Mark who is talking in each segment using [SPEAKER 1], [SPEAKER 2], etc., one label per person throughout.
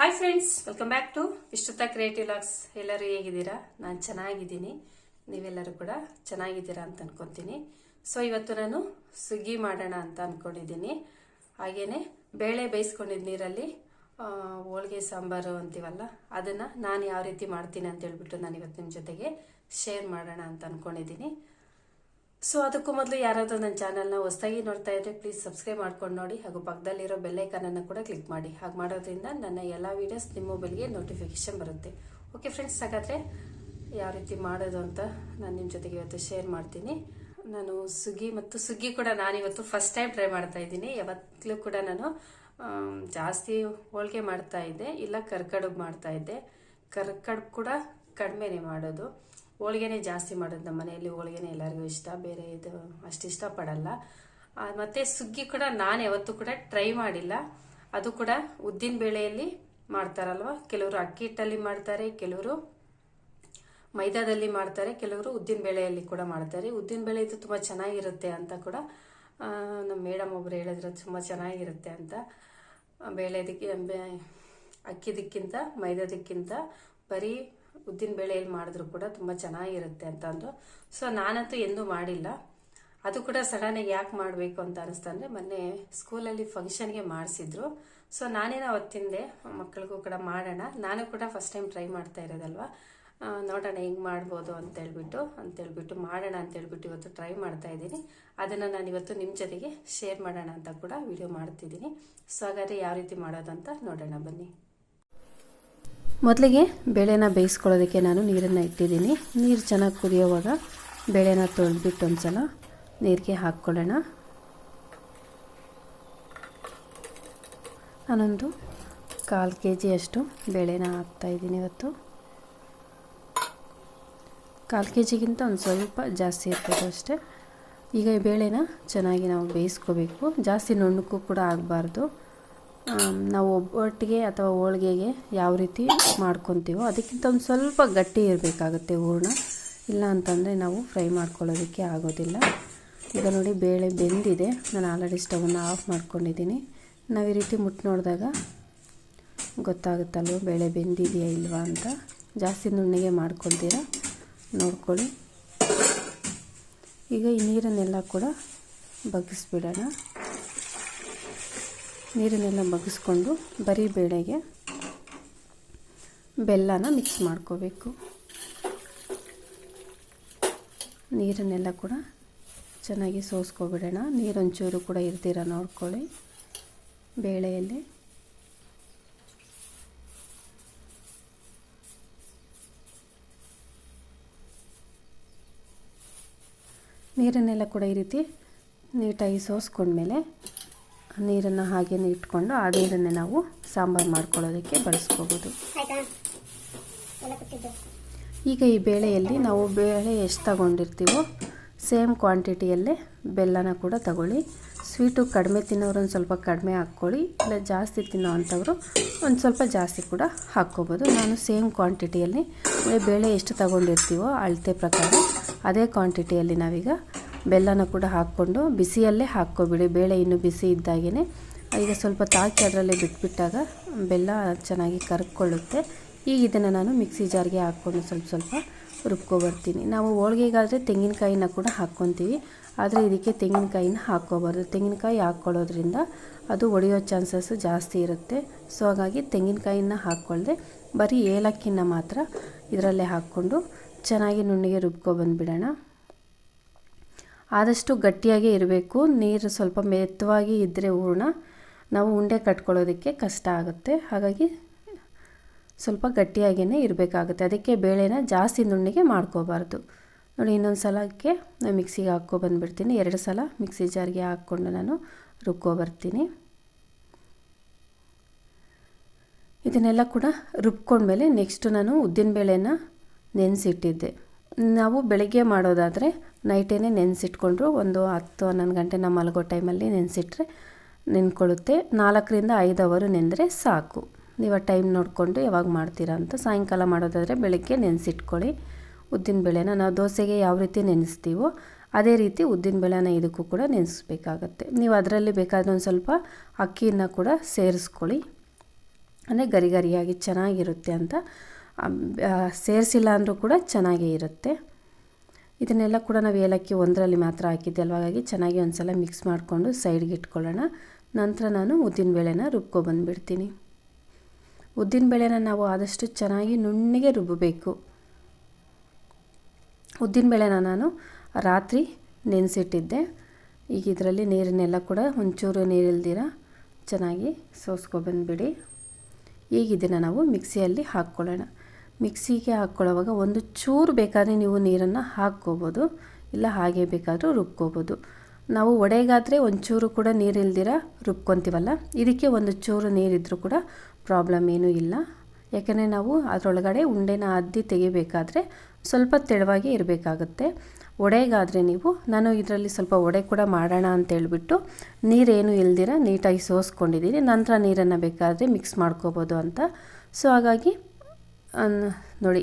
[SPEAKER 1] Hi friends welcome back to Vishwata creative logs ಎಲ್ಲರೂ ಹೇಗಿದ್ದೀರಾ? ನಾನು ಚೆನ್ನಾಗಿದ್ದೀನಿ. ನೀವೆಲ್ಲರೂ ಕೂಡ ಚೆನ್ನಾಗಿದ್ದೀರಾ ಅಂತ ಅನ್ಕೊತೀನಿ. ಸೊ ಇವತ್ತು ನಾನು ಸುಗ್ಗಿ ಮಾಡೋಣ ಅಂತ ಅಂದ್ಕೊಂಡಿದ್ದೀನಿ ಹಾಗೇನೆ ಬೇಳೆ ಬೇಯಿಸ್ಕೊಂಡಿದ್ದ ನೀರಲ್ಲಿ ಹೋಳಿಗೆ ಸಾಂಬಾರು ಅಂತೀವಲ್ಲ, ಅದನ್ನು ನಾನು ಯಾವ ರೀತಿ ಮಾಡ್ತೀನಿ ಅಂತ ಹೇಳ್ಬಿಟ್ಟು ನಾನು ಇವತ್ತು ನಿಮ್ಮ ಜೊತೆಗೆ ಶೇರ್ ಮಾಡೋಣ ಅಂತ ಅನ್ಕೊಂಡಿದ್ದೀನಿ. ಸೊ ಅದಕ್ಕೂ ಮೊದಲು ಯಾರಾದರೂ ನನ್ನ ಚಾನಲ್ನ ಹೊಸದಾಗಿ ನೋಡ್ತಾ ಇದ್ರೆ ಪ್ಲೀಸ್ ಸಬ್ಸ್ಕ್ರೈಬ್ ಮಾಡ್ಕೊಂಡು ನೋಡಿ ಹಾಗೂ ಪಕ್ಕದಲ್ಲಿರೋ ಬೆಲ್ಲೈಕನನ್ನು ಕೂಡ ಕ್ಲಿಕ್ ಮಾಡಿ. ಹಾಗೆ ಮಾಡೋದ್ರಿಂದ ನನ್ನ ಎಲ್ಲ ವೀಡಿಯೋಸ್ ನಿಮ್ಮ ಮೊಬೈಲ್ಗೆ ನೋಟಿಫಿಕೇಶನ್ ಬರುತ್ತೆ. ಓಕೆ ಫ್ರೆಂಡ್ಸ್ ಹಾಗಾದರೆ ಯಾವ ರೀತಿ ಮಾಡೋದು ಅಂತ ನಾನು ನಿಮ್ಮ ಜೊತೆಗೆ ಇವತ್ತು ಶೇರ್ ಮಾಡ್ತೀನಿ. ನಾನು ಸುಗ್ಗಿ ಮತ್ತು ಸುಗ್ಗಿ ಕೂಡ ನಾನಿವತ್ತು ಫಸ್ಟ್ ಟೈಮ್ ಟ್ರೈ ಮಾಡ್ತಾ ಇದ್ದೀನಿ. ಯಾವತ್ತಲೂ ಕೂಡ ನಾನು ಜಾಸ್ತಿ ಹೋಳಿಗೆ ಮಾಡ್ತಾ ಇದ್ದೆ. ಇಲ್ಲ ಕರ್ಕಡುಬು ಮಾಡ್ತಾ ಇದ್ದೆ. ಕರ್ಕಡುಬು ಕೂಡ ಕಡಿಮೆನೇ ಮಾಡೋದು. ಹೋಳಿಗೆನೇ ಜಾಸ್ತಿ ಮಾಡೋದು ನಮ್ಮ ಮನೆಯಲ್ಲಿ ಹೋಳಿಗೆನೇ ಎಲ್ಲರಿಗೂ ಇಷ್ಟ, ಬೇರೆ ಇದು ಅಷ್ಟು ಇಷ್ಟಪಡಲ್ಲ. ಮತ್ತು ಸುಗ್ಗಿ ಕೂಡ ನಾನು ಯಾವತ್ತೂ ಕೂಡ ಟ್ರೈ ಮಾಡಿಲ್ಲ. ಅದು ಕೂಡ ಉದ್ದಿನ ಬೇಳೆಯಲ್ಲಿ ಮಾಡ್ತಾರಲ್ವ? ಕೆಲವರು ಅಕ್ಕಿ ಹಿಟ್ಟಲ್ಲಿ ಮಾಡ್ತಾರೆ, ಕೆಲವರು ಮೈದಾದಲ್ಲಿ ಮಾಡ್ತಾರೆ, ಕೆಲವರು ಉದ್ದಿನ ಬೇಳೆಯಲ್ಲಿ ಕೂಡ ಮಾಡ್ತಾರೆ. ಉದ್ದಿನ ಬೇಳೆ ಇದು ತುಂಬ ಚೆನ್ನಾಗಿರುತ್ತೆ ಅಂತ ಕೂಡ ನಮ್ಮ ಮೇಡಮ್ ಒಬ್ರು ಹೇಳಿದ್ರು ತುಂಬ ಚೆನ್ನಾಗಿರುತ್ತೆ ಅಂತ. ಬೇಳೆದಕ್ಕೆ ಅಕ್ಕಿದಕ್ಕಿಂತ ಮೈದಾದಕ್ಕಿಂತ ಬರೀ ಉದ್ದಿನ ಬೇಳೆಯಲ್ಲಿ ಮಾಡಿದ್ರು ಕೂಡ ತುಂಬ ಚೆನ್ನಾಗಿರುತ್ತೆ ಅಂತ ಅಂದರು. ಸೊ ನಾನಂತೂ ಎಂದೂ ಮಾಡಿಲ್ಲ. ಅದು ಕೂಡ ಸಡನ್ನಾಗಿ ಯಾಕೆ ಮಾಡಬೇಕು ಅಂತ ಅನಿಸ್ತಾ ಅಂದರೆ ಮೊನ್ನೆ ಸ್ಕೂಲಲ್ಲಿ ಫಂಕ್ಷನ್ಗೆ ಮಾಡಿಸಿದ್ರು. ಸೊ ನಾನೇನೋ ಅವತ್ತಿಂದೆ ಮಕ್ಕಳಿಗೂ ಕೂಡ ಮಾಡೋಣ. ನಾನು ಕೂಡ ಫಸ್ಟ್ ಟೈಮ್ ಟ್ರೈ ಮಾಡ್ತಾ ಇರೋದಲ್ವಾ? ನೋಡೋಣ ಹೆಂಗೆ ಮಾಡ್ಬೋದು ಅಂತ ಹೇಳ್ಬಿಟ್ಟು ಅಂತ ಹೇಳ್ಬಿಟ್ಟು ಮಾಡೋಣ ಅಂತ ಹೇಳ್ಬಿಟ್ಟು ಇವತ್ತು ಟ್ರೈ ಮಾಡ್ತಾ ಇದ್ದೀನಿ. ಅದನ್ನು ನಾನು ಇವತ್ತು ನಿಮ್ಮ ಜೊತೆಗೆ ಶೇರ್ ಮಾಡೋಣ ಅಂತ ಕೂಡ ವಿಡಿಯೋ ಮಾಡ್ತಿದ್ದೀನಿ. ಸೊ ಹಾಗಾದರೆ ಯಾವ ರೀತಿ ಮಾಡೋದು ಅಂತ ನೋಡೋಣ ಬನ್ನಿ. ಮೊದಲಿಗೆ ಬೇಳೆನ ಬೇಯಿಸ್ಕೊಳ್ಳೋದಕ್ಕೆ ನಾನು ನೀರನ್ನು ಇಟ್ಟಿದ್ದೀನಿ. ನೀರು ಚೆನ್ನಾಗಿ ಕುದಿಯೋವಾಗ ಬೇಳೆನ ತೊಳೆದ್ಬಿಟ್ಟು ಒಂದ್ಸಲ ನೀರಿಗೆ ಹಾಕ್ಕೊಳ್ಳೋಣ. ನಾನೊಂದು ಕಾಲು ಕೆ ಜಿಯಷ್ಟು ಬೇಳೆನ ಹಾಕ್ತಾಯಿದ್ದೀನಿ ಇವತ್ತು. ಕಾಲು ಕೆ ಜಿಗಿಂತ ಒಂದು ಸ್ವಲ್ಪ ಜಾಸ್ತಿ ಇರ್ಬೋದು ಅಷ್ಟೇ. ಈಗ ಈ ಬೇಳೆನ ಚೆನ್ನಾಗಿ ನಾವು ಬೇಯಿಸ್ಕೋಬೇಕು. ಜಾಸ್ತಿ ನುಣ್ಣಕ್ಕೂ ಕೂಡ ಆಗಬಾರ್ದು. ನಾವು ಒಬ್ಬಟ್ಟಿಗೆ ಅಥವಾ ಹೋಳ್ಗೆಗೆ ಯಾವ ರೀತಿ ಮಾಡ್ಕೊತೀವೋ ಅದಕ್ಕಿಂತ ಒಂದು ಸ್ವಲ್ಪ ಗಟ್ಟಿ ಇರಬೇಕಾಗುತ್ತೆ ಹೂರ್ಣ. ಇಲ್ಲ ಅಂತಂದರೆ ನಾವು ಫ್ರೈ ಮಾಡ್ಕೊಳ್ಳೋದಕ್ಕೆ ಆಗೋದಿಲ್ಲ. ಈಗ ನೋಡಿ ಬೇಳೆ ಬೆಂದಿದೆ. ನಾನು ಆಲ್ರೆಡಿ ಸ್ಟವನ್ನು ಆಫ್ ಮಾಡ್ಕೊಂಡಿದ್ದೀನಿ. ನಾವು ಈ ರೀತಿ ಮುಟ್ಟು ನೋಡಿದಾಗ ಗೊತ್ತಾಗುತ್ತಲ್ವ ಬೇಳೆ ಬೆಂದಿದೆಯಾ ಇಲ್ವಾ ಅಂತ. ಜಾಸ್ತಿ ನುಣ್ಣಗೆ ಮಾಡ್ಕೊತೀರ? ನೋಡ್ಕೊಳ್ಳಿ. ಈಗ ಈ ನೀರನ್ನೆಲ್ಲ ಕೂಡ ಬಗ್ಗಿಸ್ಬಿಡೋಣ. ನೀರನ್ನೆಲ್ಲ ಮಗಿಸ್ಕೊಂಡು ಬರೀ ಬೇಳೆಗೆ ಬೆಲ್ಲನ ಮಿಕ್ಸ್ ಮಾಡ್ಕೋಬೇಕು. ನೀರನ್ನೆಲ್ಲ ಕೂಡ ಚೆನ್ನಾಗಿ ಸೋಸ್ಕೊಬಿಡೋಣ. ನೀರೊಂಚೂರು ಕೂಡ ಇರ್ತೀರ ನೋಡ್ಕೊಳ್ಳಿ. ಬೇಳೆಯಲ್ಲಿ. ನೀರನ್ನೆಲ್ಲ ಕೂಡ ಈ ರೀತಿ ನೀಟಾಗಿ ಸೋಸ್ಕೊಂಡ್ಮೇಲೆ ನೀರನ್ನು ಹಾಗೇ ಇಟ್ಕೊಂಡು ಆ ನೀರನ್ನೇ ನಾವು ಸಾಂಬಾರು ಮಾಡ್ಕೊಳ್ಳೋದಕ್ಕೆ ಬಳಸ್ಕೋಬೋದು. ಈಗ ಈ ಬೇಳೆಯಲ್ಲಿ ನಾವು ಬೇಳೆ ಎಷ್ಟು ತಗೊಂಡಿರ್ತೀವೋ ಸೇಮ್ ಕ್ವಾಂಟಿಟಿಯಲ್ಲೇ ಬೆಲ್ಲನ ಕೂಡ ತಗೊಳ್ಳಿ. ಸ್ವೀಟು ಕಡಿಮೆ ತಿನ್ನೋರೊಂದು ಸ್ವಲ್ಪ ಕಡಿಮೆ ಹಾಕ್ಕೊಳ್ಳಿ. ಇಲ್ಲ ಜಾಸ್ತಿ ತಿನ್ನೋ ಅಂಥವ್ರು ಒಂದು ಸ್ವಲ್ಪ ಜಾಸ್ತಿ ಕೂಡ ಹಾಕ್ಕೋಬೋದು. ನಾನು ಸೇಮ್ ಕ್ವಾಂಟಿಟಿಯಲ್ಲಿ ಬೇಳೆ ಎಷ್ಟು ತಗೊಂಡಿರ್ತೀವೋ ಅಳತೆ ಪ್ರಕಾರ ಅದೇ ಕ್ವಾಂಟಿಟಿಯಲ್ಲಿ ನಾವೀಗ ಬೆಲ್ಲನ ಕೂಡ ಹಾಕ್ಕೊಂಡು ಬಿಸಿಯಲ್ಲೇ ಹಾಕ್ಕೊಬಿಡಿ. ಬೇಳೆ ಇನ್ನು ಬಿಸಿ ಇದ್ದಾಗೇ ಈಗ ಸ್ವಲ್ಪ ತಾಕಿ ಅದರಲ್ಲೇ ಬಿಟ್ಬಿಟ್ಟಾಗ ಬೆಲ್ಲ ಚೆನ್ನಾಗಿ ಕರ್ಕೊಳ್ಳುತ್ತೆ. ಈಗ ಇದನ್ನು ನಾನು ಮಿಕ್ಸಿ ಜಾರ್ಗೆ ಹಾಕ್ಕೊಂಡು ಸ್ವಲ್ಪ ಸ್ವಲ್ಪ ರುಬ್ಕೊಬರ್ತೀನಿ ನಾವು ಹೋಳ್ಗೆಗಾದರೆ ತೆಂಗಿನಕಾಯಿನ ಕೂಡ ಹಾಕ್ಕೊತೀವಿ. ಆದರೆ ಇದಕ್ಕೆ ತೆಂಗಿನಕಾಯಿನ ಹಾಕ್ಕೋಬಾರ್ದು. ತೆಂಗಿನಕಾಯಿ ಹಾಕ್ಕೊಳ್ಳೋದ್ರಿಂದ ಅದು ಒಡೆಯೋ ಚಾನ್ಸಸ್ಸು ಜಾಸ್ತಿ ಇರುತ್ತೆ. ಸೊ ಹಾಗಾಗಿ ತೆಂಗಿನಕಾಯಿನ ಹಾಕ್ಕೊಳ್ಳದೆ ಬರೀ ಏಲಕ್ಕಿನ ಮಾತ್ರ ಇದರಲ್ಲೇ ಹಾಕ್ಕೊಂಡು ಚೆನ್ನಾಗಿ ನುಣ್ಣಿಗೆ ರುಬ್ಕೊಬಂದ್ಬಿಡೋಣ ಆದಷ್ಟು ಗಟ್ಟಿಯಾಗೇ ಇರಬೇಕು. ನೀರು ಸ್ವಲ್ಪ ಮೆತ್ತವಾಗಿ ಇದ್ದರೆ ಹೂರ್ಣ. ನಾವು ಉಂಡೆ ಕಟ್ಕೊಳ್ಳೋದಕ್ಕೆ ಕಷ್ಟ ಆಗುತ್ತೆ. ಹಾಗಾಗಿ ಸ್ವಲ್ಪ ಗಟ್ಟಿಯಾಗಿಯೇ ಇರಬೇಕಾಗುತ್ತೆ. ಅದಕ್ಕೆ ಬೇಳೆನ ಜಾಸ್ತಿ ನುಣ್ಣಿಗೆ ಮಾಡ್ಕೋಬಾರ್ದು. ನೋಡಿ, ಇನ್ನೊಂದು ಸಲಕ್ಕೆ ನಾನು ಮಿಕ್ಸಿಗೆ ಹಾಕ್ಕೊ ಬಂದುಬಿಡ್ತೀನಿ. ಎರಡು ಸಲ ಮಿಕ್ಸಿ ಜಾರ್ಗೆ ಹಾಕ್ಕೊಂಡು ನಾನು ರುಬ್ಕೊಬರ್ತೀನಿ ಇದನ್ನೆಲ್ಲ ಕೂಡ ರುಬ್ಕೊಂಡ್ಮೇಲೆ ನೆಕ್ಸ್ಟು ನಾನು ಉದ್ದಿನ ಬೇಳೆನ ನೆನೆಸಿಟ್ಟಿದ್ದೆ. ನಾವು ಬೆಳಗ್ಗೆ ಮಾಡೋದಾದರೆ ನೈಟೇ ನೆನೆಸಿಟ್ಕೊಂಡ್ರು ಒಂದು ಹತ್ತು ಹನ್ನೊಂದು ಗಂಟೆ ನಮ್ಮ ಮಲಗೋ ಟೈಮಲ್ಲಿ ನೆನೆಸಿಟ್ರೆ ನೆನ್ಕೊಳ್ಳುತ್ತೆ. ನಾಲ್ಕರಿಂದ ಐದು ಅವರು ನೆಂದರೆ ಸಾಕು. ನೀವು ಆ ಟೈಮ್ ನೋಡಿಕೊಂಡು ಯಾವಾಗ ಮಾಡ್ತೀರಾ ಅಂತ ಸಾಯಂಕಾಲ ಮಾಡೋದಾದರೆ ಬೆಳಗ್ಗೆ ನೆನೆಸಿಟ್ಕೊಳ್ಳಿ. ಉದ್ದಿನ ಬೇಳೆನ ನಾವು ದೋಸೆಗೆ ಯಾವ ರೀತಿ ನೆನೆಸ್ತೀವೋ ಅದೇ ರೀತಿ ಉದ್ದಿನ ಬೆಳೆನ ಇದಕ್ಕೂ ಕೂಡ ನೆನೆಸ್ಬೇಕಾಗತ್ತೆ. ನೀವು ಅದರಲ್ಲಿ ಬೇಕಾದ್ರೆ ಒಂದು ಸ್ವಲ್ಪ ಅಕ್ಕಿಯನ್ನು ಕೂಡ ಸೇರಿಸ್ಕೊಳ್ಳಿ. ಅಂದರೆ ಗರಿ ಗರಿಯಾಗಿ ಚೆನ್ನಾಗಿರುತ್ತೆ ಅಂತ. ಸೇರಿಸಿಲ್ಲ ಅಂದರೂ ಕೂಡ ಚೆನ್ನಾಗೇ ಇರುತ್ತೆ. ಇದನ್ನೆಲ್ಲ ಕೂಡ ನಾವು ಏಲಕ್ಕಿ ಒಂದರಲ್ಲಿ ಮಾತ್ರ ಹಾಕಿದ್ದೆ ಹಾಗಾಗಿ ಚೆನ್ನಾಗಿ ಒಂದು ಸಲ ಮಿಕ್ಸ್ ಮಾಡಿಕೊಂಡು ಸೈಡ್ಗೆ ಇಟ್ಕೊಳ್ಳೋಣ. ನಂತರ ನಾನು ಉದ್ದಿನಬೇಳೆನ ರುಬ್ಕೊಬಂದುಬಿಡ್ತೀನಿ ಉದ್ದಿನಬೇಳೆನ ನಾವು ಆದಷ್ಟು ಚೆನ್ನಾಗಿ ನುಣ್ಣಗೆ ರುಬ್ಬಬೇಕು ಉದ್ದಿನಬೇಳೆನ ನಾನು ರಾತ್ರಿ ನೆನೆಸಿಟ್ಟಿದ್ದೆ. ಈಗ ಇದರಲ್ಲಿ ನೀರನ್ನೆಲ್ಲ ಕೂಡ ಒಂಚೂರು ನೀರಿಲ್ದಿರ ಚೆನ್ನಾಗಿ ಸೋಸ್ಕೊಬಂದುಬಿಡಿ ಈಗ ಇದನ್ನು ನಾವು ಮಿಕ್ಸಿಯಲ್ಲಿ ಹಾಕ್ಕೊಳ್ಳೋಣ. ಮಿಕ್ಸಿಗೆ ಹಾಕ್ಕೊಳ್ಳೋವಾಗ ಒಂದು ಚೂರು ಬೇಕಾದರೆ ನೀವು ನೀರನ್ನು ಹಾಕ್ಕೋಬೋದು, ಇಲ್ಲ ಹಾಗೆ ಬೇಕಾದರೂ ರುಬ್ಕೋಬೋದು. ನಾವು ಒಡೆಗಾದರೆ ಒಂಚೂರು ಕೂಡ ನೀರಿಲ್ದಿರ ರುಬ್ಕೊತೀವಲ್ಲ, ಇದಕ್ಕೆ ಒಂದು ಚೂರು ನೀರಿದ್ದರೂ ಕೂಡ ಪ್ರಾಬ್ಲಮ್ ಏನೂ ಇಲ್ಲ. ಯಾಕೆಂದರೆ ನಾವು ಅದರೊಳಗಡೆ ಉಂಡೆನ ಅದ್ದಿ ತೆಗಿಬೇಕಾದ್ರೆ ಸ್ವಲ್ಪ ತೆಳುವಾಗಿ ಇರಬೇಕಾಗುತ್ತೆ. ಒಡೆಗಾದರೆ ನೀವು, ನಾನು ಇದರಲ್ಲಿ ಸ್ವಲ್ಪ ಒಡೆ ಕೂಡ ಮಾಡೋಣ ಅಂತೇಳ್ಬಿಟ್ಟು ನೀರೇನು ಇಲ್ದಿರ ನೀಟಾಗಿ ಸೋಸ್ಕೊಂಡಿದ್ದೀನಿ, ನಂತರ ನೀರನ್ನು ಬೇಕಾದರೆ ಮಿಕ್ಸ್ ಮಾಡ್ಕೋಬೋದು ಅಂತ. ಸೊ ಹಾಗಾಗಿ ನೋಡಿ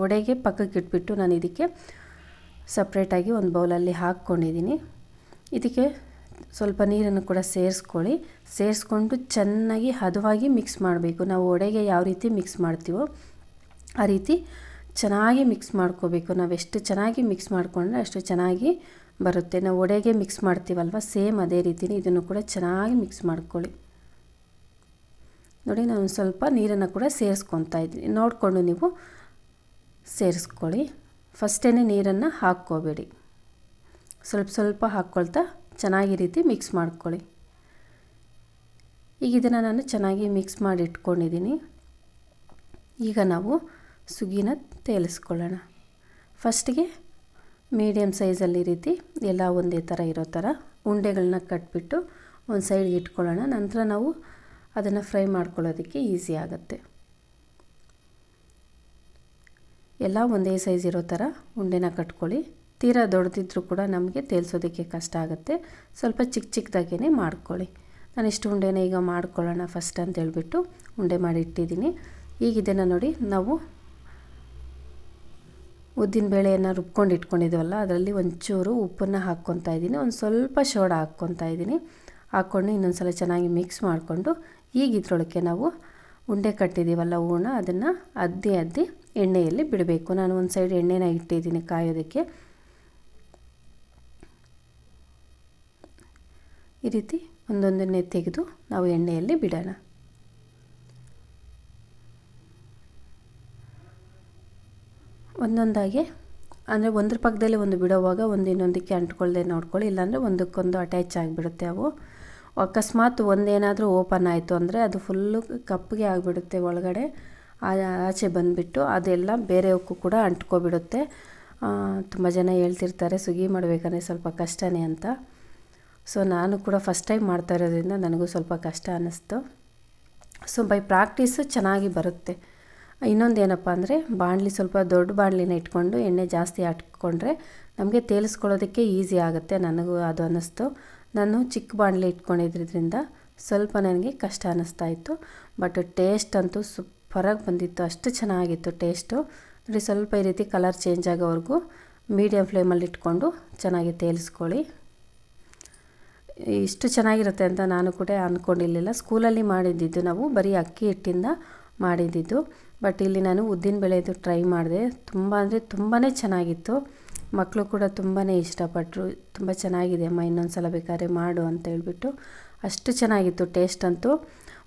[SPEAKER 1] ವಡೆಗೆ ಪಕ್ಕಕ್ಕೆ ಇಟ್ಬಿಟ್ಟು ನಾನು ಇದಕ್ಕೆ ಸಪ್ರೇಟಾಗಿ ಒಂದು ಬೌಲಲ್ಲಿ ಹಾಕ್ಕೊಂಡಿದ್ದೀನಿ. ಇದಕ್ಕೆ ಸ್ವಲ್ಪ ನೀರನ್ನು ಕೂಡ ಸೇರಿಸ್ಕೊಳ್ಳಿ. ಸೇರಿಸ್ಕೊಂಡು ಚೆನ್ನಾಗಿ ಹದವಾಗಿ ಮಿಕ್ಸ್ ಮಾಡಬೇಕು. ನಾವು ಒಡೆಗೆ ಯಾವ ರೀತಿ ಮಿಕ್ಸ್ ಮಾಡ್ತೀವೋ ಆ ರೀತಿ ಚೆನ್ನಾಗಿ ಮಿಕ್ಸ್ ಮಾಡ್ಕೋಬೇಕು. ಎಷ್ಟು ಚೆನ್ನಾಗಿ ಮಿಕ್ಸ್ ಮಾಡಿಕೊಂಡ್ರೆ ಅಷ್ಟು ಚೆನ್ನಾಗಿ ಬರುತ್ತೆ. ನಾವು ಒಡೆಗೆ ಮಿಕ್ಸ್ ಮಾಡ್ತೀವಲ್ವ, ಸೇಮ್ ಅದೇ ರೀತಿಯೇ ಇದನ್ನು ಕೂಡ ಚೆನ್ನಾಗಿ ಮಿಕ್ಸ್ ಮಾಡ್ಕೊಳ್ಳಿ. ನೋಡಿ, ನಾನು ಸ್ವಲ್ಪ ನೀರನ್ನು ಕೂಡ ಸೇರಿಸ್ಕೊತಾ ಇದ್ದೀನಿ. ನೋಡಿಕೊಂಡು ನೀವು ಸೇರಿಸ್ಕೊಳ್ಳಿ. ಫಸ್ಟೇ ನೀರನ್ನು ಹಾಕ್ಕೋಬೇಡಿ. ಸ್ವಲ್ಪ ಸ್ವಲ್ಪ ಹಾಕ್ಕೊಳ್ತಾ ಚೆನ್ನಾಗಿ ರೀತಿ ಮಿಕ್ಸ್ ಮಾಡ್ಕೊಳ್ಳಿ. ಈಗ ಇದನ್ನು ನಾನು ಚೆನ್ನಾಗಿ ಮಿಕ್ಸ್ ಮಾಡಿ ಇಟ್ಕೊಂಡಿದ್ದೀನಿ. ಈಗ ನಾವು ಸುಗಿನ ತೇಲಿಸ್ಕೊಳ್ಳೋಣ. ಫಸ್ಟಿಗೆ ಮೀಡಿಯಮ್ ಸೈಜಲ್ಲಿ ರೀತಿ ಎಲ್ಲ ಒಂದೇ ಥರ ಇರೋ ಥರ ಉಂಡೆಗಳನ್ನ ಕಟ್ಬಿಟ್ಟು ಒಂದು ಸೈಡ್ಗೆ ಇಟ್ಕೊಳ್ಳೋಣ. ನಂತರ ನಾವು ಅದನ್ನು ಫ್ರೈ ಮಾಡ್ಕೊಳ್ಳೋದಕ್ಕೆ ಈಸಿ ಆಗುತ್ತೆ. ಎಲ್ಲ ಒಂದೇ ಸೈಜ್ ಇರೋ ಥರ ಉಂಡೆನ ಕಟ್ಕೊಳ್ಳಿ. ತೀರಾ ದೊಡ್ಡದಿದ್ರೂ ಕೂಡ ನಮಗೆ ತೇಲ್ಸೋದಕ್ಕೆ ಕಷ್ಟ ಆಗುತ್ತೆ. ಸ್ವಲ್ಪ ಚಿಕ್ಕ ಚಿಕ್ಕದಾಗೇ ಮಾಡ್ಕೊಳ್ಳಿ. ನಾನು ಇಷ್ಟು ಉಂಡೆನ ಈಗ ಮಾಡ್ಕೊಳ್ಳೋಣ ಫಸ್ಟ್ ಅಂತ ಹೇಳ್ಬಿಟ್ಟು ಉಂಡೆ ಮಾಡಿ ಇಟ್ಟಿದ್ದೀನಿ. ಈಗ ಇದನ್ನು ನೋಡಿ ನಾವು ಉದ್ದಿನ ಬೇಳೆಯನ್ನು ರುಬ್ಕೊಂಡು ಇಟ್ಕೊಂಡಿದ್ದೀವಲ್ಲ ಅದರಲ್ಲಿ ಒಂಚೂರು ಉಪ್ಪನ್ನು ಹಾಕ್ಕೊತಾ ಇದ್ದೀನಿ. ಒಂದು ಸ್ವಲ್ಪ ಶೋಡ ಹಾಕ್ಕೊತಾ ಇದ್ದೀನಿ. ಹಾಕ್ಕೊಂಡು ಇನ್ನೊಂದು ಸಲ ಚೆನ್ನಾಗಿ ಮಿಕ್ಸ್ ಮಾಡಿಕೊಂಡು ಈಗ ಇದ್ರೊಳಗೆ ನಾವು ಉಂಡೆ ಕಟ್ಟಿದ್ದೀವಲ್ಲ ಹೂರ್ಣ, ಅದನ್ನು ಅದ್ದಿ ಅದ್ದಿ ಎಣ್ಣೆಯಲ್ಲಿ ಬಿಡಬೇಕು. ನಾನು ಒಂದು ಸೈಡ್ ಎಣ್ಣೆನ ಇಟ್ಟಿದ್ದೀನಿ ಕಾಯೋದಕ್ಕೆ. ಈ ರೀತಿ ಒಂದೊಂದನ್ನೇ ತೆಗೆದು ನಾವು ಎಣ್ಣೆಯಲ್ಲಿ ಬಿಡೋಣ. ಒಂದೊಂದಾಗಿ, ಅಂದರೆ ಒಂದ್ರ ಪಕ್ಕದಲ್ಲಿ ಒಂದು ಬಿಡೋವಾಗ ಒಂದು ಇನ್ನೊಂದಕ್ಕೆ ಅಂಟ್ಕೊಳ್ಳದೆ ನೋಡ್ಕೊಳ್ಳಿ. ಇಲ್ಲಾಂದರೆ ಒಂದಕ್ಕೊಂದು ಅಟ್ಯಾಚ್ ಆಗಿಬಿಡುತ್ತೆ ಅವು. ಅಕಸ್ಮಾತ್ ಒಂದೇನಾದರೂ ಓಪನ್ ಆಯಿತು ಅಂದರೆ ಅದು ಫುಲ್ಲು ಕಪ್ಪಗೆ ಆಗಿಬಿಡುತ್ತೆ ಒಳಗಡೆ. ಆಚೆ ಬಂದುಬಿಟ್ಟು ಅದೆಲ್ಲ ಬೇರೆಯವಕ್ಕೂ ಕೂಡ ಅಂಟ್ಕೊಬಿಡುತ್ತೆ. ತುಂಬ ಜನ ಹೇಳ್ತಿರ್ತಾರೆ, ಸುಗಿ ಮಾಡಬೇಕಂದ್ರೆ ಸ್ವಲ್ಪ ಕಷ್ಟನೇ ಅಂತ. ಸೊ ನಾನು ಕೂಡ ಫಸ್ಟ್ ಟೈಮ್ ಮಾಡ್ತಾ ಇರೋದ್ರಿಂದ ನನಗೂ ಸ್ವಲ್ಪ ಕಷ್ಟ ಅನ್ನಿಸ್ತು. ಸೊ ಬೈ ಪ್ರಾಕ್ಟೀಸು ಚೆನ್ನಾಗಿ ಬರುತ್ತೆ. ಇನ್ನೊಂದು ಏನಪ್ಪ ಅಂದರೆ, ಬಾಣಲಿ ಸ್ವಲ್ಪ ದೊಡ್ಡ ಬಾಣಲಿನ ಇಟ್ಕೊಂಡು ಎಣ್ಣೆ ಜಾಸ್ತಿ ಹಾಕ್ಕೊಂಡ್ರೆ ನಮಗೆ ತೇಲಿಸ್ಕೊಳ್ಳೋದಕ್ಕೆ ಈಸಿ ಆಗುತ್ತೆ ನನಗೂ ಅದು ಅನ್ನಿಸ್ತು. ನಾನು ಚಿಕ್ಕ ಬಾಣಲೆ ಇಟ್ಕೊಂಡಿದ್ರಿಂದ ಸ್ವಲ್ಪ ನನಗೆ ಕಷ್ಟ ಅನ್ನಿಸ್ತಾ ಇತ್ತು. ಬಟ್ ಟೇಸ್ಟ್ ಅಂತೂ ಸೂಪರಾಗಿ ಬಂದಿತ್ತು. ಅಷ್ಟು ಚೆನ್ನಾಗಿತ್ತು ಟೇಸ್ಟು ನೋಡಿ, ಸ್ವಲ್ಪ ಈ ರೀತಿ ಕಲರ್ ಚೇಂಜ್ ಆಗೋವರೆಗೂ ಮೀಡಿಯಮ್ ಫ್ಲೇಮಲ್ಲಿ ಇಟ್ಕೊಂಡು ಚೆನ್ನಾಗಿ ತೇಲಿಸ್ಕೊಳ್ಳಿ. ಇಷ್ಟು ಚೆನ್ನಾಗಿರುತ್ತೆ ಅಂತ ನಾನು ಕೂಡ ಅಂದ್ಕೊಂಡಿರಲಿಲ್ಲ ಸ್ಕೂಲಲ್ಲಿ ಮಾಡಿದ್ದಿದ್ದು ನಾವು ಬರೀ ಅಕ್ಕಿ ಹಿಟ್ಟಿಂದ ಮಾಡಿದ್ದಿದ್ದು. ಬಟ್ ಇಲ್ಲಿ ನಾನು ಉದ್ದಿನ ಬೇಳೆದು ಟ್ರೈ ಮಾಡಿದೆ. ತುಂಬ ಅಂದರೆ ತುಂಬಾ ಚೆನ್ನಾಗಿತ್ತು. ಮಕ್ಕಳು ಕೂಡ ತುಂಬಾ ಇಷ್ಟಪಟ್ಟರು ತುಂಬ ಚೆನ್ನಾಗಿದೆ, ಅಮ್ಮ ಇನ್ನೊಂದು ಸಲ ಬೇಕಾದ್ರೆ ಮಾಡು ಅಂತ ಹೇಳ್ಬಿಟ್ಟು ಅಷ್ಟು ಚೆನ್ನಾಗಿತ್ತು ಟೇಸ್ಟ್ ಅಂತೂ.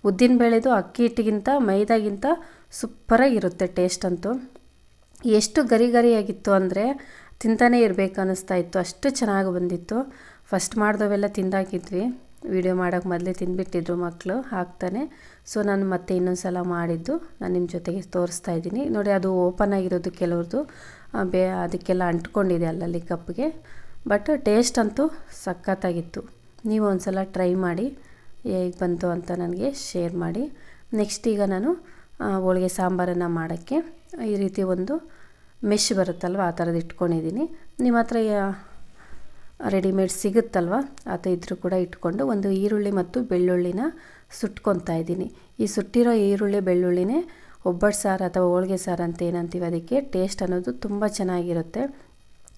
[SPEAKER 1] ಉದ್ದಿನ ಬೇಳೆದು ಅಕ್ಕಿ ಹಿಟ್ಟಿಗಿಂತ, ಮೈದಾಗಿಂತ ಸೂಪರಾಗಿರುತ್ತೆ ಟೇಸ್ಟ್ ಅಂತೂ. ಎಷ್ಟು ಗರಿ ಗರಿಯಾಗಿತ್ತು ಅಂದರೆ ತಿಂತಾನೇ ಇರಬೇಕು ಅನ್ನಿಸ್ತಾ ಇತ್ತು. ಅಷ್ಟು ಚೆನ್ನಾಗಿ ಬಂದಿತ್ತು. ಫಸ್ಟ್ ಮಾಡಿದವೆಲ್ಲ ತಿಂದಾಕಿದ್ವಿ. ವಿಡಿಯೋ ಮಾಡೋಕ್ಕೆ ಮೊದಲೇ ತಿನ್ಬಿಟ್ಟಿದ್ರು ಮಕ್ಕಳು ಹಾಕ್ತಾನೆ. ಸೊ ನಾನು ಮತ್ತೆ ಇನ್ನೊಂದು ಸಲ ಮಾಡಿದ್ದು. ನಾನು ನಿಮ್ಮ ಜೊತೆಗೆ ತೋರಿಸ್ತಾ ಇದ್ದೀನಿ. ನೋಡಿ, ಅದು ಓಪನ್ ಆಗಿರೋದು ಕೆಲವ್ರದ್ದು ಬೇ, ಅದಕ್ಕೆಲ್ಲ ಅಂಟ್ಕೊಂಡಿದೆ ಅಲ್ಲಲ್ಲಿ ಕಪ್ಗೆ. ಬಟ್ ಟೇಸ್ಟ್ ಅಂತೂ ಸಖತ್ತಾಗಿತ್ತು. ನೀವು ಒಂದು ಸಲ ಟ್ರೈ ಮಾಡಿ, ಹೇಗೆ ಬಂತು ಅಂತ ನನಗೆ ಶೇರ್ ಮಾಡಿ. ನೆಕ್ಸ್ಟ್ ಈಗ ನಾನು ಹೋಳಿಗೆ ಸಾಂಬಾರನ್ನು ಮಾಡೋಕ್ಕೆ ಈ ರೀತಿ ಒಂದು ಮೆಶ್ ಬರುತ್ತಲ್ವ, ಆ ಥರದ್ದು ಇಟ್ಕೊಂಡಿದ್ದೀನಿ. ನಿಮ್ಮ ಹತ್ರ ರೆಡಿಮೇಡ್ ಸಿಗುತ್ತಲ್ವ? ಅದು ಇದ್ರೂ ಕೂಡ ಇಟ್ಕೊಂಡು ಒಂದು ಈರುಳ್ಳಿ ಮತ್ತು ಬೆಳ್ಳುಳ್ಳಿನ ಸುಟ್ಕೊತಾ ಇದ್ದೀನಿ. ಈ ಸುಟ್ಟಿರೋ ಈರುಳ್ಳಿ, ಬೆಳ್ಳುಳ್ಳಿನೇ ಒಬ್ಬಟ್ಟು ಸಾರು ಅಥವಾ ಹೋಳಿಗೆ ಸಾರು ಅಂತ ಏನಂತೀವಿ ಅದಕ್ಕೆ ಟೇಸ್ಟ್ ಅನ್ನೋದು ತುಂಬ ಚೆನ್ನಾಗಿರುತ್ತೆ.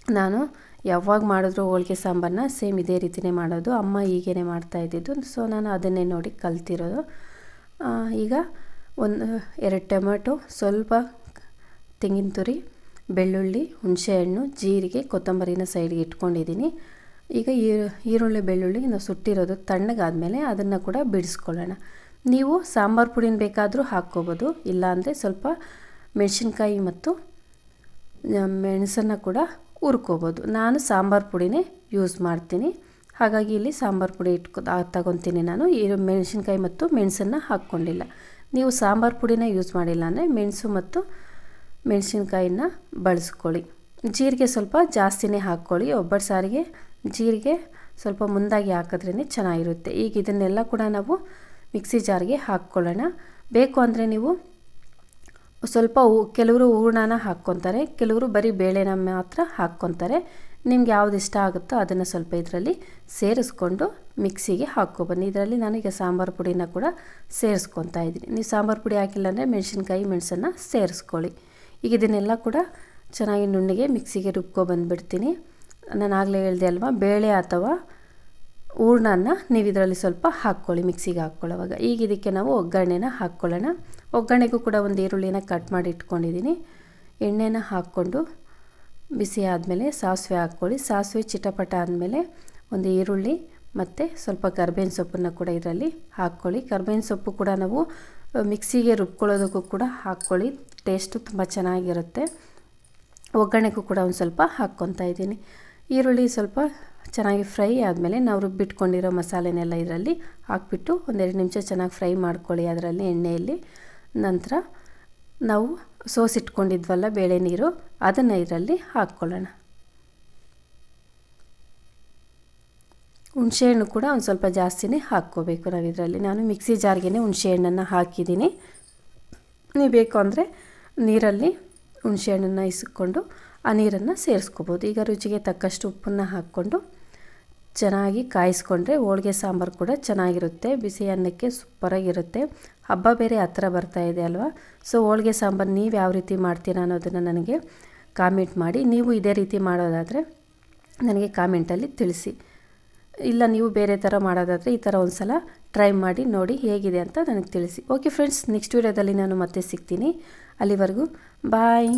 [SPEAKER 1] ನಾನು ಯಾವಾಗ ಮಾಡಿದ್ರು ಹೋಳಿಗೆ ಸಾಂಬಾರನ್ನ ಸೇಮ್ ಇದೇ ರೀತಿಯೇ ಮಾಡೋದು. ಅಮ್ಮ ಹೀಗೇ ಮಾಡ್ತಾ ಇದ್ದಿದ್ದು. ಸೊ ನಾನು ಅದನ್ನೇ ನೋಡಿ ಕಲ್ತಿರೋದು. ಈಗ ಒಂದು, ಎರಡು ಟೊಮೆಟೊ, ಸ್ವಲ್ಪ ತೆಂಗಿನ ತುರಿ, ಬೆಳ್ಳುಳ್ಳಿ, ಹುಣಸೆಹಣ್ಣು, ಜೀರಿಗೆ, ಕೊತ್ತಂಬರಿನ ಸೈಡ್ಗೆ ಇಟ್ಕೊಂಡಿದ್ದೀನಿ. ಈಗ ಈರುಳ್ಳಿ ಬೆಳ್ಳುಳ್ಳಿ ನಾವು ಸುಟ್ಟಿರೋದು ತಣ್ಣಗಾದಮೇಲೆ ಅದನ್ನು ಕೂಡ ಬಿಡಿಸ್ಕೊಳ್ಳೋಣ. ನೀವು ಸಾಂಬಾರು ಪುಡಿನ ಬೇಕಾದರೂ ಹಾಕ್ಕೋಬೋದು, ಇಲ್ಲಾಂದರೆ ಸ್ವಲ್ಪ ಮೆಣಸಿನ್ಕಾಯಿ ಮತ್ತು ಮೆಣಸನ್ನು ಕೂಡ ಹುರ್ಕೋಬೋದು. ನಾನು ಸಾಂಬಾರು ಪುಡಿನೇ ಯೂಸ್ ಮಾಡ್ತೀನಿ. ಹಾಗಾಗಿ ಇಲ್ಲಿ ಸಾಂಬಾರು ಪುಡಿ ಇಟ್ಕೊ ತಗೊತೀನಿ ನಾನು. ಈ ಮೆಣಸಿನ್ಕಾಯಿ ಮತ್ತು ಮೆಣಸನ್ನು ಹಾಕ್ಕೊಂಡಿಲ್ಲ. ನೀವು ಸಾಂಬಾರು ಪುಡಿನ ಯೂಸ್ ಮಾಡಿಲ್ಲ ಅಂದರೆ ಮೆಣಸು ಮತ್ತು ಮೆಣಸಿನ್ಕಾಯಿನ ಬಳಸ್ಕೊಳ್ಳಿ. ಜೀರಿಗೆ ಸ್ವಲ್ಪ ಜಾಸ್ತಿನೇ ಹಾಕ್ಕೊಳ್ಳಿ. ಒಬ್ಬಟ್ಟು ಸಾರಿಗೆ ಜೀರಿಗೆ ಸ್ವಲ್ಪ ಮುಂದಾಗಿ ಹಾಕಿದ್ರೇ ಚೆನ್ನಾಗಿರುತ್ತೆ. ಈಗ ಇದನ್ನೆಲ್ಲ ಕೂಡ ನಾವು ಮಿಕ್ಸಿ ಜಾರ್ಗೆ ಹಾಕ್ಕೊಳ್ಳೋಣ. ಬೇಕು ಅಂದರೆ ನೀವು ಸ್ವಲ್ಪ ಕೆಲವರು ಹೂರ್ಣನ ಹಾಕ್ಕೊತಾರೆ, ಕೆಲವರು ಬರೀ ಬೇಳೆನ ಮಾತ್ರ ಹಾಕ್ಕೊತಾರೆ. ನಿಮ್ಗೆ ಯಾವ್ದು ಇಷ್ಟ ಆಗುತ್ತೋ ಅದನ್ನು ಸ್ವಲ್ಪ ಇದರಲ್ಲಿ ಸೇರಿಸ್ಕೊಂಡು ಮಿಕ್ಸಿಗೆ ಹಾಕ್ಕೊಬನ್ನಿ ಇದರಲ್ಲಿ ನನಗೆ ಸಾಂಬಾರು ಪುಡಿನ ಕೂಡ ಸೇರಿಸ್ಕೊತಾ ಇದ್ದೀನಿ. ನೀವು ಸಾಂಬಾರು ಪುಡಿ ಹಾಕಿಲ್ಲ ಅಂದರೆ ಮೆಣಸಿನ್ಕಾಯಿ, ಮೆಣಸನ್ನು ಸೇರಿಸ್ಕೊಳ್ಳಿ. ಈಗ ಇದನ್ನೆಲ್ಲ ಕೂಡ ಚೆನ್ನಾಗಿ ನುಣ್ಣಿಗೆ ಮಿಕ್ಸಿಗೆ ರುಬ್ಕೊಬಂದುಬಿಡ್ತೀನಿ ನಾನು ಆಗಲೇ ಹೇಳಿದೆ ಅಲ್ವಾ? ಬೇಳೆ ಅಥವಾ ಹೂರ್ಣನ ನೀವು ಇದರಲ್ಲಿ ಸ್ವಲ್ಪ ಹಾಕ್ಕೊಳ್ಳಿ, ಮಿಕ್ಸಿಗೆ ಹಾಕ್ಕೊಳ್ಳೋವಾಗ ಈಗ ಇದಕ್ಕೆ ನಾವು ಒಗ್ಗರಣೆನ ಹಾಕ್ಕೊಳ್ಳೋಣ. ಒಗ್ಗರಣೆಗೂ ಕೂಡ ಒಂದು ಈರುಳ್ಳಿನ ಕಟ್ ಮಾಡಿ ಇಟ್ಕೊಂಡಿದ್ದೀನಿ ಎಣ್ಣೆನ ಹಾಕ್ಕೊಂಡು ಬಿಸಿ ಆದಮೇಲೆ ಸಾಸಿವೆ ಹಾಕ್ಕೊಳ್ಳಿ. ಸಾಸಿವೆ ಚಿಟಪಟ ಆದಮೇಲೆ ಒಂದು ಈರುಳ್ಳಿ ಮತ್ತು ಸ್ವಲ್ಪ ಕರ್ಬೇವಿನ ಸೊಪ್ಪನ್ನು ಕೂಡ ಇದರಲ್ಲಿ ಹಾಕ್ಕೊಳ್ಳಿ. ಕರ್ಬೇವಿನ ಸೊಪ್ಪು ಕೂಡ ನಾವು ಮಿಕ್ಸಿಗೆ ರುಬ್ಕೊಳ್ಳೋದಕ್ಕೂ ಕೂಡ ಹಾಕ್ಕೊಳ್ಳಿ. ಟೇಸ್ಟು ತುಂಬ ಚೆನ್ನಾಗಿರುತ್ತೆ. ಒಗ್ಗರಣೆಗೂ ಕೂಡ ಒಂದು ಸ್ವಲ್ಪ ಹಾಕ್ಕೊತಾ ಇದ್ದೀನಿ ಈರುಳ್ಳಿ ಸ್ವಲ್ಪ ಚೆನ್ನಾಗಿ ಫ್ರೈ ಆದಮೇಲೆ ನಾವು ರುಬ್ಬಿಟ್ಕೊಂಡಿರೋ ಮಸಾಲೆನೆಲ್ಲ ಇದರಲ್ಲಿ ಹಾಕ್ಬಿಟ್ಟು ಒಂದೆರಡು ನಿಮಿಷ ಚೆನ್ನಾಗಿ ಫ್ರೈ ಮಾಡ್ಕೊಳ್ಳಿ ಅದರಲ್ಲಿ ಎಣ್ಣೆಯಲ್ಲಿ. ನಂತರ ನಾವು ಸೋಸಿಟ್ಕೊಂಡಿದ್ವಲ್ಲ ಬೇಳೆ ನೀರು, ಅದನ್ನು ಇದರಲ್ಲಿ ಹಾಕ್ಕೊಳ್ಳೋಣ. ಹುಣಸೆಹಣ್ಣು ಕೂಡ ಒಂದು ಸ್ವಲ್ಪ ಜಾಸ್ತಿನೇ ಹಾಕ್ಕೋಬೇಕು ನಾವು ಇದರಲ್ಲಿ. ನಾನು ಮಿಕ್ಸಿ ಜಾರ್ಗೆ ಹುಣಸೆಹಣ್ಣನ್ನು ಹಾಕಿದ್ದೀನಿ. ನೀವು ಬೇಕು ಅಂದರೆ ನೀರಲ್ಲಿ ಹುಣಸೆಹಣ್ಣನ್ನು ಇಸ್ಕೊಂಡು ಆ ನೀರನ್ನು ಸೇರಿಸ್ಕೋಬೋದು. ಈಗ ರುಚಿಗೆ ತಕ್ಕಷ್ಟು ಉಪ್ಪನ್ನು ಹಾಕ್ಕೊಂಡು ಚೆನ್ನಾಗಿ ಕಾಯಿಸ್ಕೊಂಡ್ರೆ ಹೋಳಿಗೆ ಸಾಂಬಾರು ಕೂಡ ಚೆನ್ನಾಗಿರುತ್ತೆ. ಬಿಸಿ ಅನ್ನಕ್ಕೆ ಸೂಪರಾಗಿರುತ್ತೆ. ಹಬ್ಬ ಬೇರೆ ಹತ್ರ ಬರ್ತಾ ಇದೆ ಅಲ್ವಾ? ಸೊ ಹೋಳಿಗೆ ಸಾಂಬಾರು ನೀವು ಯಾವ ರೀತಿ ಮಾಡ್ತೀರಾ ಅನ್ನೋದನ್ನು ನನಗೆ ಕಾಮೆಂಟ್ ಮಾಡಿ. ನೀವು ಇದೇ ರೀತಿ ಮಾಡೋದಾದರೆ ನನಗೆ ಕಾಮೆಂಟಲ್ಲಿ ತಿಳಿಸಿ. ಇಲ್ಲ, ನೀವು ಬೇರೆ ಥರ ಮಾಡೋದಾದರೆ ಈ ಥರ ಒಂದು ಸಲ ಟ್ರೈ ಮಾಡಿ, ನೋಡಿ ಹೇಗಿದೆ ಅಂತ ನನಗೆ ತಿಳಿಸಿ. ಓಕೆ ಫ್ರೆಂಡ್ಸ್ ನೆಕ್ಸ್ಟ್ ವೀಡಿಯೋದಲ್ಲಿ ನಾನು ಮತ್ತೆ ಸಿಗ್ತೀನಿ. ಅಲ್ಲಿವರೆಗೂ ಬಾಯ್